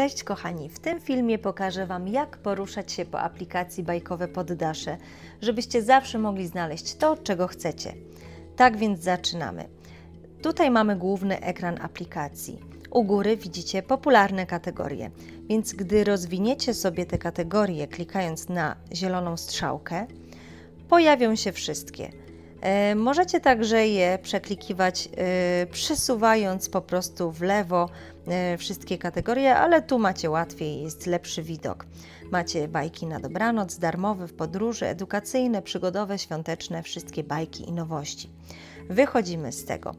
Cześć kochani, w tym filmie pokażę Wam jak poruszać się po aplikacji bajkowe poddasze, żebyście zawsze mogli znaleźć to, czego chcecie. Tak więc zaczynamy. Tutaj mamy główny ekran aplikacji. U góry widzicie popularne kategorie, więc gdy rozwiniecie sobie te kategorie klikając na zieloną strzałkę, pojawią się wszystkie. E, Możecie także je przeklikiwać, e, przesuwając po prostu w lewo e, wszystkie kategorie, ale tu macie łatwiej, jest lepszy widok. Macie bajki na dobranoc, darmowe w podróży, edukacyjne, przygodowe, świąteczne, wszystkie bajki i nowości. Wychodzimy z tego.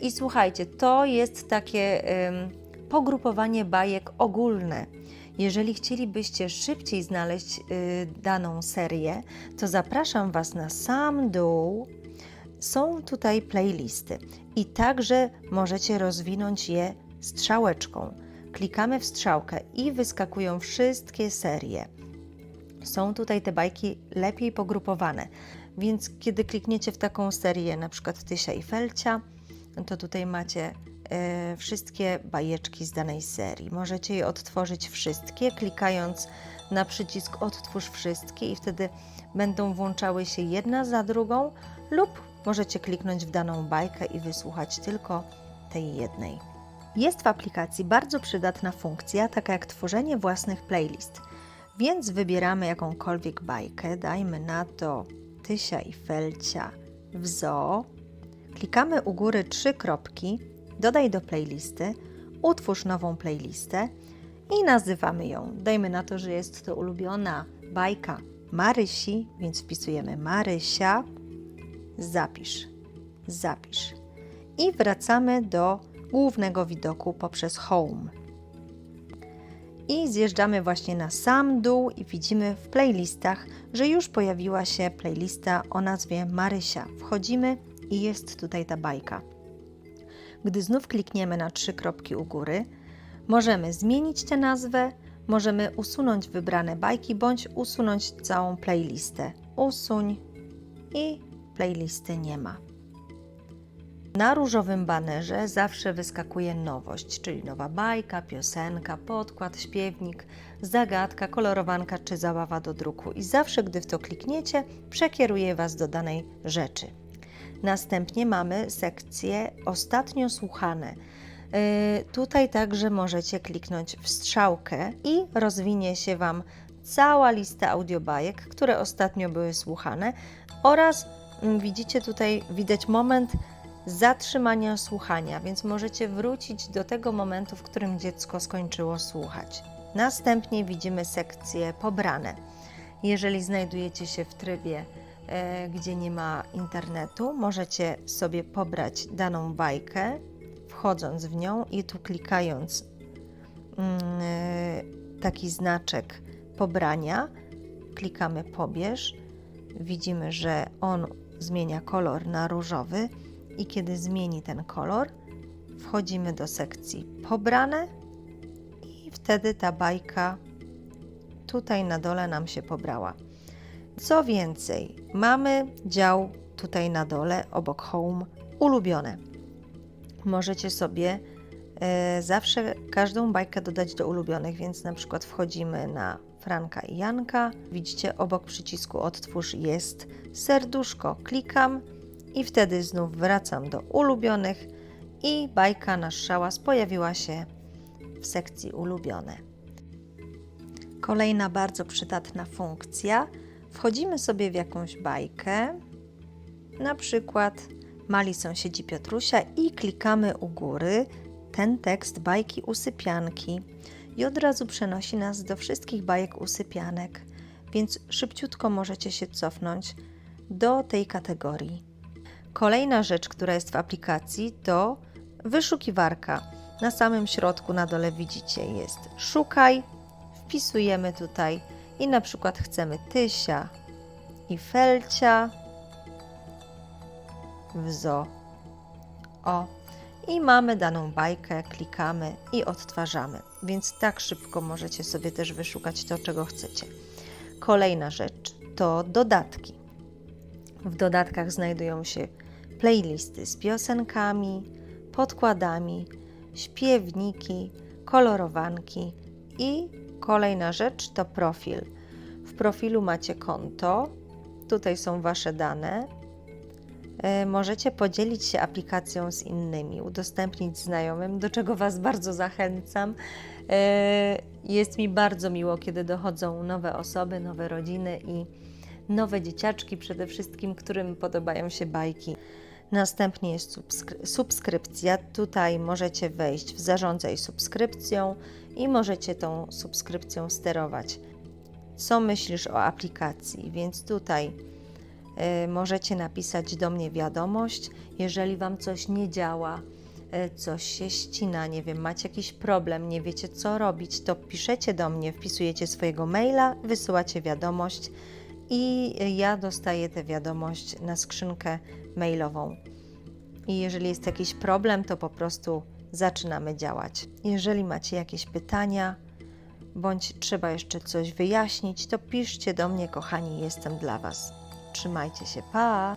I słuchajcie, to jest takie pogrupowanie bajek ogólne. Jeżeli chcielibyście szybciej znaleźć y, daną serię, to zapraszam Was na sam dół. Są tutaj playlisty i także możecie rozwinąć je strzałeczką. Klikamy w strzałkę i wyskakują wszystkie serie. Są tutaj te bajki lepiej pogrupowane, więc kiedy klikniecie w taką serię, na przykład Tysia i Felcia, to tutaj macie wszystkie bajeczki z danej serii. Możecie je odtworzyć wszystkie, klikając na przycisk Odtwórz wszystkie i wtedy będą włączały się jedna za drugą, lub możecie kliknąć w daną bajkę i wysłuchać tylko tej jednej. Jest w aplikacji bardzo przydatna funkcja, taka jak tworzenie własnych playlist. Więc wybieramy jakąkolwiek bajkę, dajmy na to Tysia i Felcia w zoo. Klikamy u góry trzy kropki, dodaj do playlisty, utwórz nową playlistę i nazywamy ją. Dajmy na to, że jest to ulubiona bajka Marysi, więc wpisujemy Marysia, zapisz, zapisz. I wracamy do głównego widoku poprzez Home. I zjeżdżamy właśnie na sam dół i widzimy w playlistach, że już pojawiła się playlista o nazwie Marysia. Wchodzimy i jest tutaj ta bajka. Gdy znów klikniemy na trzy kropki u góry, możemy zmienić tę nazwę, możemy usunąć wybrane bajki bądź usunąć całą playlistę. Usuń i playlisty nie ma. Na różowym banerze zawsze wyskakuje nowość, czyli nowa bajka, piosenka, podkład, śpiewnik, zagadka, kolorowanka czy zabawa do druku. I zawsze, gdy w to klikniecie, przekieruje Was do danej rzeczy. Następnie mamy sekcję ostatnio słuchane. Yy, tutaj także możecie kliknąć w strzałkę i rozwinie się Wam cała lista audiobajek, które ostatnio były słuchane oraz mm, widzicie tutaj, widać moment zatrzymania słuchania, więc możecie wrócić do tego momentu, w którym dziecko skończyło słuchać. Następnie widzimy sekcje pobrane. Jeżeli znajdujecie się w trybie, gdzie nie ma internetu, możecie sobie pobrać daną bajkę, wchodząc w nią i tu klikając mm, e, taki znaczek pobrania, klikamy pobierz. Widzimy, że on zmienia kolor na różowy i kiedy zmieni ten kolor, wchodzimy do sekcji pobrane i wtedy ta bajka tutaj na dole nam się pobrała. Co więcej, mamy dział tutaj na dole obok home ulubione. Możecie sobie e, zawsze każdą bajkę dodać do ulubionych, więc na przykład wchodzimy na Franka i Janka. Widzicie obok przycisku odtwórz jest serduszko. Klikam i wtedy znów wracam do ulubionych i bajka nasz szałas pojawiła się w sekcji ulubione. Kolejna bardzo przydatna funkcja. Wchodzimy sobie w jakąś bajkę, na przykład Mali sąsiedzi Piotrusia i klikamy u góry ten tekst bajki usypianki i od razu przenosi nas do wszystkich bajek usypianek, więc szybciutko możecie się cofnąć do tej kategorii. Kolejna rzecz, która jest w aplikacji, to wyszukiwarka. Na samym środku na dole widzicie jest szukaj, wpisujemy tutaj i na przykład chcemy Tysia i Felcia w zoo. O, i mamy daną bajkę, klikamy i odtwarzamy. Więc tak szybko możecie sobie też wyszukać to, czego chcecie. Kolejna rzecz to dodatki. W dodatkach znajdują się playlisty z piosenkami, podkładami, śpiewniki, kolorowanki i kolejna rzecz to profil. W profilu macie konto, tutaj są Wasze dane. E, Możecie podzielić się aplikacją z innymi, udostępnić znajomym, do czego Was bardzo zachęcam. E, Jest mi bardzo miło, kiedy dochodzą nowe osoby, nowe rodziny i nowe dzieciaczki, przede wszystkim, którym podobają się bajki. Następnie jest subskry- subskrypcja. Tutaj możecie wejść w zarządzaj subskrypcją i możecie tą subskrypcją sterować. Co myślisz o aplikacji? Więc tutaj y, możecie napisać do mnie wiadomość, jeżeli Wam coś nie działa, y, coś się ścina, nie wiem, macie jakiś problem, nie wiecie co robić, to piszecie do mnie, wpisujecie swojego maila, wysyłacie wiadomość i ja dostaję tę wiadomość na skrzynkę mailową. I jeżeli jest jakiś problem, to po prostu zaczynamy działać. Jeżeli macie jakieś pytania, bądź trzeba jeszcze coś wyjaśnić, to piszcie do mnie, kochani, jestem dla Was. Trzymajcie się, pa!